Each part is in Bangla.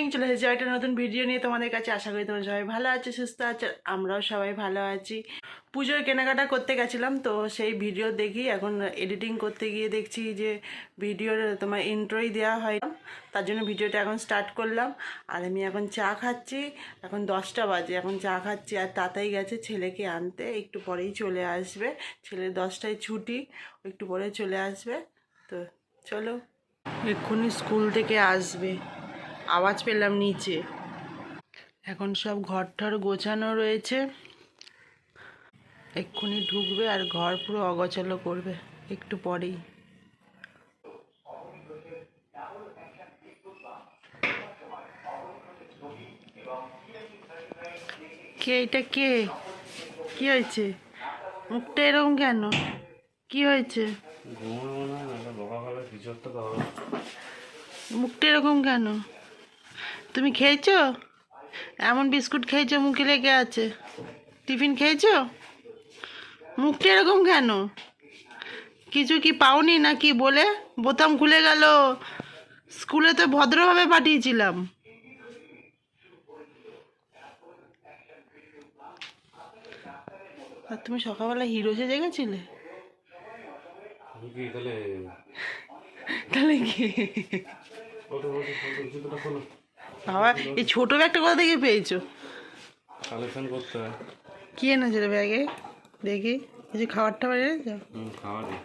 মর্নিং চলে এসেছি একটা নতুন ভিডিও নিয়ে তোমাদের কাছে। আশা করি তোমরা সবাই ভালো আছে, সুস্থ আছে, আমরাও সবাই ভালো আছি। পুজোর কেনাকাটা করতে গেছিলাম, তো সেই ভিডিও দেখি। এখন এডিটিং করতে গিয়ে দেখছি যে ভিডিওর তোমার ইন্ট্রোই দেওয়া হয়। তার জন্য ভিডিওটা এখন স্টার্ট করলাম। আর আমি এখন চা খাচ্ছি। এখন দশটা বাজে, এখন চা খাচ্ছি। আর তাতাই গেছে ছেলেকে আনতে। একটু পরেই চলে আসবে। ছেলে দশটায় ছুটি একটু পরে চলে আসবে। তো চলো, এক্ষুনি স্কুল থেকে আসবে। আওয়াজ পেলাম নিচে। এখন সব ঘর ঠর গোছানো রয়েছে। এক্ষুনি ঢুকবে আর ঘর পুরো অগোছালো করবে একটু পরেই। কে এটা কে? কি হয়েছে? মুখটা এরকম কেন? কি হয়েছে? মনে মুখটা এরকম কেন? তুমি খেয়েছো? এমন বিস্কুট খেয়েছো মুখে লেগে আছে। টিফিন খেয়েছো? মুখটা এরকম কেন? কিছু কি পাওনি না কি বলে? বোতাম খুলে গেল। স্কুলে তো ভদ্রভাবে পাঠিয়েছিলাম। আর তুমি সকালবেলা হিরো সেজে গেছিলে? তাহলে? কি? বাবা এই ছোট ব্যাগটা কোথা থেকে পেয়েছ? কালেকশন করতে হয়। কি এনেছো রে ব্যাগে? দেখি। কিছু খাবার টাবার এনেছো? খাওয়ারই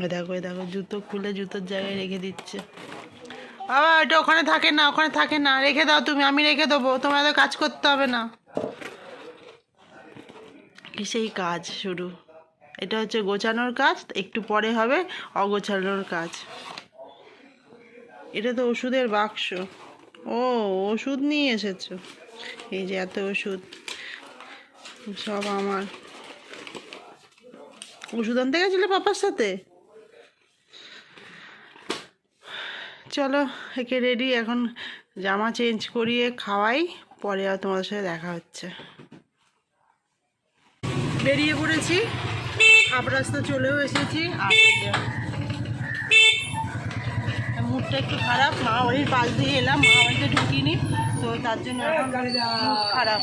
ওই দেখো ওই দেখো জুতো খুলে জুতোর জায়গায় রেখে দিচ্ছে। বাবা এটা ওখানে থাকে না ওখানে থাকে না। রেখে দাও তুমি আমি রেখে দেবো। তোমার তো কাজ করতে হবে না। সেই কাজ শুরু? এটা হচ্ছে গোছানোর কাজ একটু পরে হবে অগোছানোর কাজ। এটা তো ওষুধের বাক্স। ও, ওষুধ নিয়ে এসেছ। এই যে এত ওষুধ, সব আমার। ওষুধ আনতে গেছিলে পাপার সাথে? চলো, একে রেডি এখন জামা চেঞ্জ করিয়ে খাওয়াই, পরে আর তোমাদের সাথে দেখা হচ্ছে। বেরিয়ে পড়েছি হাফ রাস্তা চলেও এসেছি, আর মুডটা একটু খারাপ। মা বাড়ির পাশ দিয়ে এলাম মা বাড়িতে ঢুকিনি তো তার জন্য খারাপ।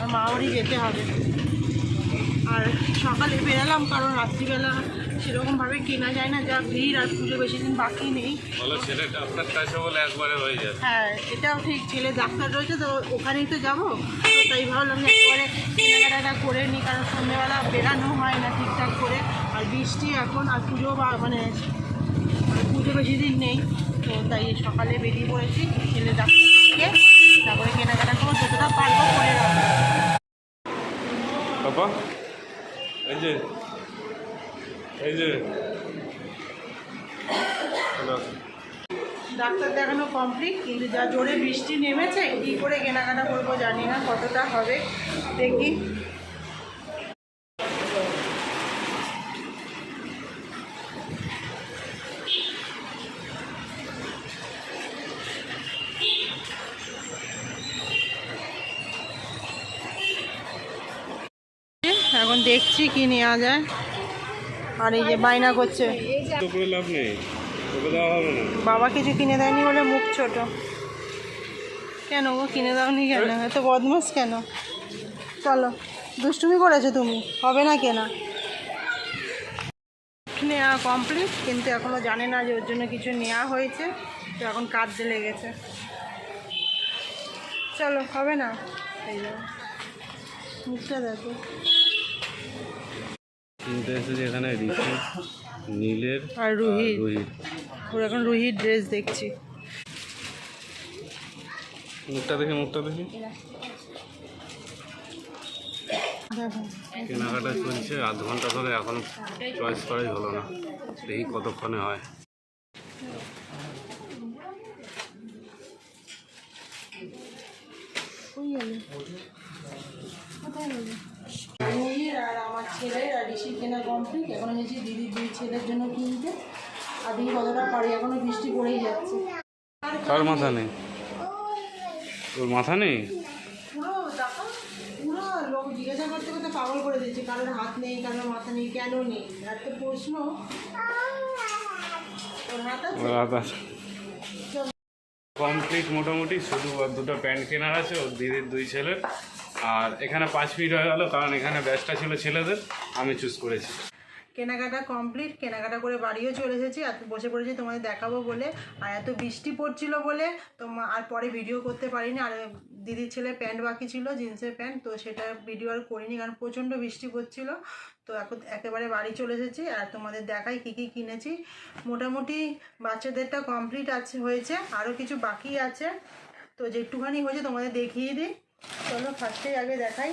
আর মা বাড়ি যেতে হবে। আর সকালে বেরালাম কারণ রাত্রিবেলা সেরকমভাবে কেনা যায় না যা ভিড় আর পুজো বেশি দিন বাকি নেই। হয়ে হ্যাঁ এটাও ঠিক ছেলে ডাক্তার রয়েছে তো ওখানেই তো যাব। তো তাই ভাবলাম যে একেবারে কেনাকাটাটা করে নিই কারণ সন্ধ্যেবেলা বেরানো হয় না ঠিকঠাক করে। আর বৃষ্টি এখন আর পুজো বা মানে মানে পুজো বেশি দিন নেই তো তাই সকালে বেরিয়ে পড়েছি ছেলে ডাক্তার থেকে তারপরে কেনাকাটা করব যতটা পারব করে রাখব। বাবা এই যে এই যে। ডাক্তার দেখানো কমপ্লিট কিন্তু যা জোরে বৃষ্টি নেমেছে কী করে কেনাকাটা করব জানি না কতটা হবে। দেখি এখন দেখছি কি নেওয়া যায়। আর এই যে বায়না করছে। বাবা কিছু কিনে দেয়নি বলে মুখ ছোট। কেন গো, কিনে দাওনি কেন? এত বদমাস কেন? চলো, দুষ্টুমি করেছ তুমি, হবে না কেনা। নেওয়া কমপ্লিট কিন্তু এখনও জানে না যে ওর জন্য কিছু নেওয়া হয়েছে, তো এখন কাঁদতে লেগেছে। চলো, হবে না? এই মুখটা দেখো। কিনতে এসেছি এখানে ঋষি নীলের আর রুহির রোহিত। ওর এখন রুহির ড্রেস দেখছি। মুখটা দেখি মুখটা দেখি। কেনাকাটা চলছে আধ ঘণ্টা ধরে এখন চয়েস করাই হলো না। দেখি কতক্ষণে হয়। মেয়ের আর আমার ছেলের আর ঋষির কেনা কমপ্লিট এখন এসেছি দিদির দুই ছেলের জন্য কিনতে। আর দিদি কতটা পারি? এখনও বৃষ্টি পড়েই যাচ্ছে। কার মাথা নেই? তোর মাথা নেই? পুরো লোক জিজ্ঞাসা করতে করতে পাগল করে দিচ্ছে। কারোর হাত নেই কারোর মাথা নেই কেন নেই? প্রশ্ন। কমপ্লিট মোটামুটি। শুধু দুটো প্যান্ট কেনার আছে ওর দিদির দুই ছেলের। আর এখানে পাঁচ ফিট হয়ে গেল, কারণ এখানে ব্যাচটা ছিল ছেলেদের, আমি চুজ করেছি। কেনাকাটা কমপ্লিট কেনাকাটা করে বাড়িও চলে এসেছি, আর বসে পড়েছি তোমাদের দেখাবো বলে। আর এত বৃষ্টি পড়ছিল বলে তোমার আর পরে ভিডিও করতে পারিনি। আর দিদির ছেলে প্যান্ট বাকি ছিল জিন্সের প্যান্ট তো সেটা ভিডিও আর করিনি, কারণ প্রচণ্ড বৃষ্টি পড়ছিল। তো এখন একেবারে বাড়ি চলে এসেছি, আর তোমাদের দেখাই কী কী কিনেছি। মোটামুটি বাচ্চাদেরটা কমপ্লিট আছে, হয়েছে। আরও কিছু বাকি আছে। তো যেটুখানি হয়েছে তোমাদের দেখিয়ে দিই। চলো ফার্স্টেই আগে দেখাই।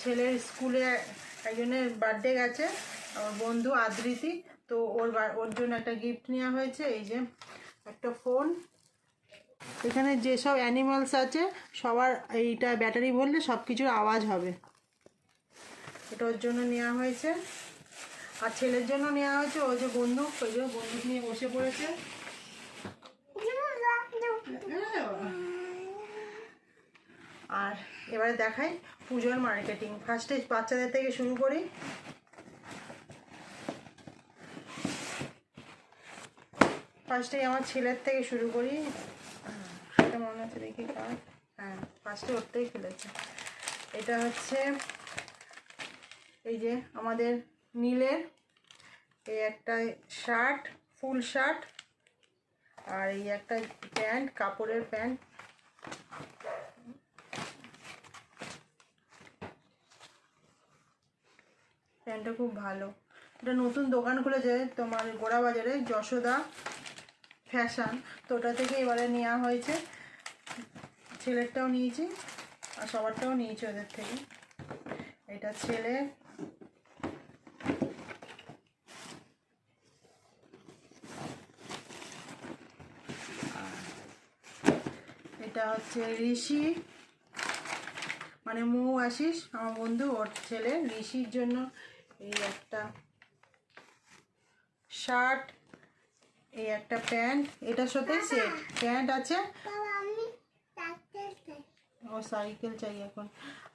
ছেলের স্কুলে একজনের বার্থডে গেছে আমার বন্ধু আদৃতি তো ওর ওর জন্য একটা গিফট নেওয়া হয়েছে এই যে একটা ফোন এখানে যেসব অ্যানিমালস আছে সবার এইটা ব্যাটারি ভরলে সব কিছুর আওয়াজ হবে। এটা ওর জন্য নেওয়া হয়েছে। আর ছেলের জন্য নেওয়া হয়েছে ও যে বন্দুক ওই যে বন্দুক নিয়ে বসে পড়েছে। আর এবারে দেখাই পুজোর মার্কেটিং ফার্স্টে বাচ্চাদের থেকে শুরু করি। ফার্স্টেই আমার ছেলের থেকে শুরু করি। সেটা মনে হচ্ছে দেখি কার। হ্যাঁ ফার্স্টে ওরটাই খুলেছে। এটা হচ্ছে এই যে আমাদের নীলের। এই একটা শার্ট ফুল শার্ট আর এই একটা প্যান্ট, কাপড়ের প্যান্ট। প্যান্টটা খুব ভালো। এটা নতুন দোকান খুলেছে তোমার গোড়া বাজারে যশোদা ফ্যাশন। তো ওটা থেকে এবারে নেওয়া হয়েছে। ছেলেরটাও নিয়েছি, আর সবারটাও নিয়েছি ওদের থেকে। এটা ছেলে। এটা হচ্ছে ঋষি। মানে মৌ আশিস, আমার বন্ধু, ওর ছেলে। ঋষির জন্য এই একটা শার্ট এই একটা প্যান্ট এটার সাথে সেট। প্যান্ট আছে। ও সাইকেল চাই এখন।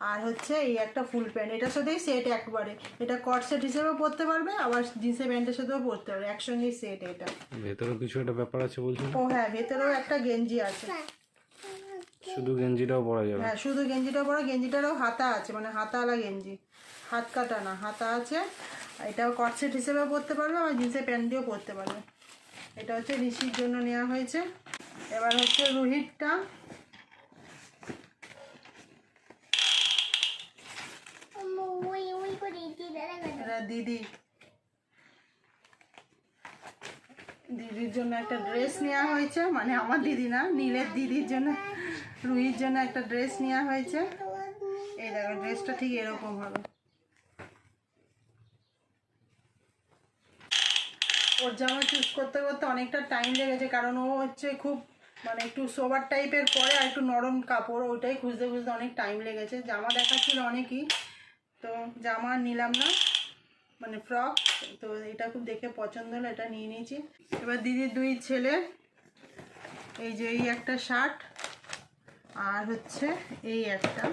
আর হচ্ছে এই একটা ফুল প্যান্ট এটার সাথেই সেট একবারে। এটা কট সেট হিসেবেও পরতে পারবে আবার জিন্সের প্যান্টের সাথেও পরতে পারবে একসঙ্গেই সেট এটা। ভেতরে কিছু একটা ব্যাপার আছে বলছেন ও হ্যাঁ ভেতরেও একটা গেঞ্জি আছে। শুধু গেঞ্জিটাও পরা যাবে? হ্যাঁ শুধু গেঞ্জিটা পরা গেঞ্জিটারও হাতা আছে মানে হাতাওয়ালা গেঞ্জি। হাত কাটা না হাতা আছে। এটাও কটসেট হিসেবে পরতে পারবে আর জিন্সের প্যান্ট দিয়েও পরতে পারবে। এটা হচ্ছে ঋষির জন্য নেওয়া হয়েছে। এবার হচ্ছে রোহিতটা। দিদি। দিদির জন্য একটা ড্রেস নেওয়া হয়েছে মানে আমার দিদি না নীলের দিদির জন্য রুহির জন্য একটা ড্রেস নেওয়া হয়েছে। এই দেখো ড্রেসটা ঠিক এরকম হবে। ওর জামা চুজ করতে করতে অনেকটা টাইম লেগেছে কারণ ও হচ্ছে খুব মানে একটু সোবার টাইপের পরে আর একটু নরম কাপড়, ওইটাই খুঁজতে খুঁজতে অনেক টাইম লেগেছে। জামা দেখাচ্ছিল অনেকই, তো জামা নিলাম না মানে ফ্রক তো এটা খুব দেখে পছন্দ হলো, এটা নিয়ে নিয়েছি। এবার দিদির দুই ছেলে, এই যে এই একটা শার্ট আর হচ্ছে এই একটা।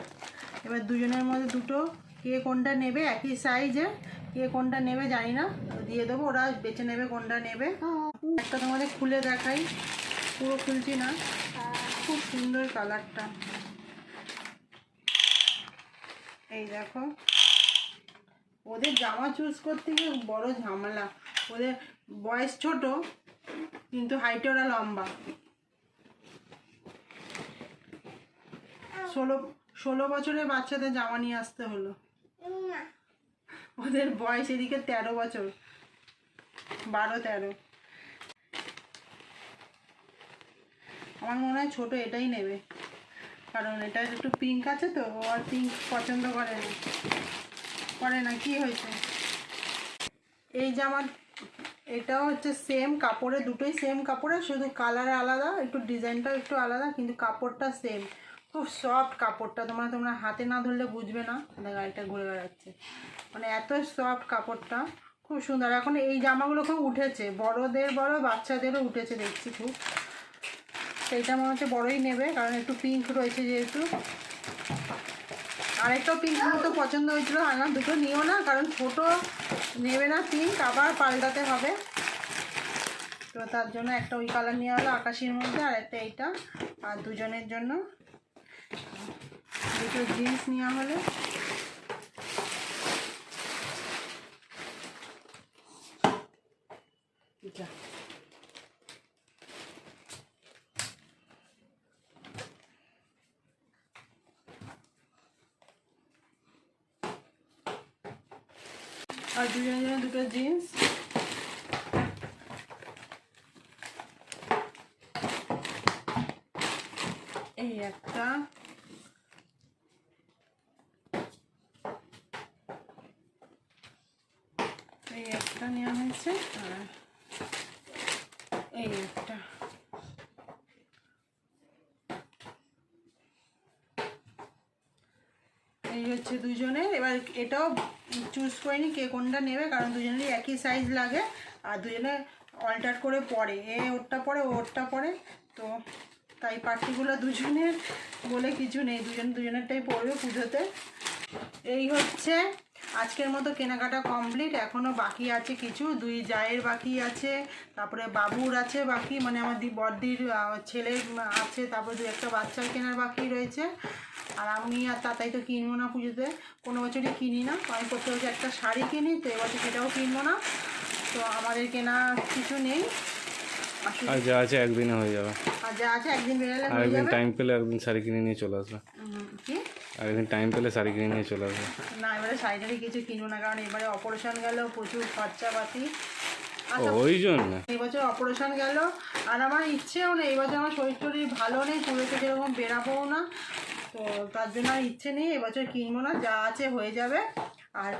এবার দুজনের মধ্যে দুটো, কে কোনটা নেবে, একই সাইজে কে কোনটা নেবে জানি না দিয়ে দেবো ওরা বেছে নেবে কোনটা নেবে। একটা তোমাদের খুলে দেখাই পুরো খুলছি না। খুব সুন্দর কালারটা। এই দেখো ওদের জামা চুজ করতে গিয়ে বড় ঝামেলা। ওদের বয়স ছোট কিন্তু হাইটে ওরা লম্বা। ষোলো ষোলো বছরের বাচ্চাদের জামা নিয়ে আসতে হলো। ওদের বয়স এদিকে তেরো বছর। বারো, তেরো। আমার মনে হয় ছোটো এটাই নেবে। কারণ এটা একটু পিঙ্ক আছে তো, ও আর পিঙ্ক পছন্দ করে না। করে না, কি হয়েছে? এই জামার এটাও হচ্ছে সেম কাপড়ে, দুটোই সেম কাপড়ে, শুধু কালার আলাদা, একটু ডিজাইনটাও একটু আলাদা, কিন্তু কাপড়টা সেম খুব সফট কাপড়টা, তোমরা তোমরা হাতে না ধরলে বুঝবে না। গাড়িটা ঘুরে বেড়াচ্ছে। মানে এত সফট কাপড়টা, খুব সুন্দর। এখন এই জামাগুলো খুব উঠেছে। বড়দের বড়, বাচ্চাদেরও উঠেছে দেখছি খুব। সেইটা মনে হচ্ছে বড়ই নেবে, কারণ একটু পিঙ্ক রয়েছে যেহেতু। আরেকটাও পিঙ্ক মতো পছন্দ হয়েছিল আনা দুটো নিও না, কারণ ছোট নেবে না পিঙ্ক আবার পাল্টাতে হবে। তো তার জন্য একটা ওই কালার নেওয়া হলো আকাশের মধ্যে, আর একটা এইটা, আর দুজনের জন্য। দুটো জিন্স নেওয়া হলো যা। আর দুজনের জন্য দুটো জিন্স এই একটা এই একটা হয়েছে আর এই একটা। এই হচ্ছে দুজনের। এবার এটাও চুজ করিনি কে কোনটা নেবে, কারণ দুজনেরই একই সাইজ লাগে, আর দুজনে অল্টার করে পরে। এ ওরটা পরে ওরটা পরে। তো তাই পার্টিগুলো দুজনের বলে কিছু নেই। দুজন, দুজনেরটাই পড়বে পুজোতে। এই হচ্ছে আজকের মতো কেনাকাটা কমপ্লিট এখনও বাকি আছে কিছু দুই জায়ের বাকি আছে তারপরে বাবুর আছে বাকি মানে আমার দি বড়দির আহ, ছেলের আছে তারপরে দু একটা বাচ্চার কেনার বাকি রয়েছে। আর আমি আর তাতাই তো কিনবো না পুজোতে কোনো বছরই কিনি না আমি প্রত্যেক একটা শাড়ি কিনি তো এবছর সেটাও কিনবো না। তো আমাদের কেনা কিছু নেই। আর যা আছে একদিনে হয়ে যাবে। আর যা আছে একদিন বেরোলে আর একদিন টাইম পেলে একদিন শাড়ি কিনে নিয়ে চলে আসবে। কি? আর একদিন টাইম পেলে শাড়ি কিনে নিয়ে চলে আসবে। না এবারে শাড়িটারি কিছু কিনবো না কারণ এবারে অপারেশন গেল প্রচুর খরচাপাতি। ওই জন্য। এবছর অপারেশন গেল আর আমার ইচ্ছেও নেই এবছর আমার শরীর টরীর ভালো নেই পুজোতে সেরকম বেরাবোও না তো তার জন্য আর ইচ্ছে নেই এবছর কিনবো না যা আছে হয়ে যাবে। আর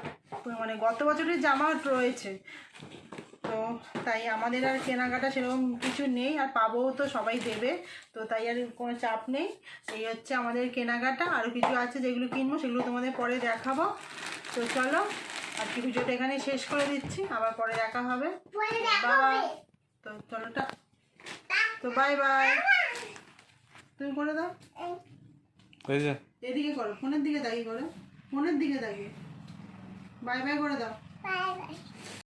মানে গত বছরের জামা রয়েছে। তো তাই আমাদের আর কেনাকাটা সেরকম কিছু নেই আর পাবোও তো সবাই দেবে তো তাই আর কোনো চাপ নেই। এই হচ্ছে আমাদের কেনাকাটা আরও কিছু আছে যেগুলো কিনবো সেগুলো তোমাদের পরে দেখাবো। তো চলো আজকে ভিডিওটা এখানে শেষ করে দিচ্ছি আবার পরে দেখা হবে। বাই। তো চলো টা। তো বাই বাই। তুমি করে দাও। এদিকে করো ফোনের দিকে তাকিয়ে করো। ফোনের দিকে তাকিয়ে। বাই বাই করে দাও।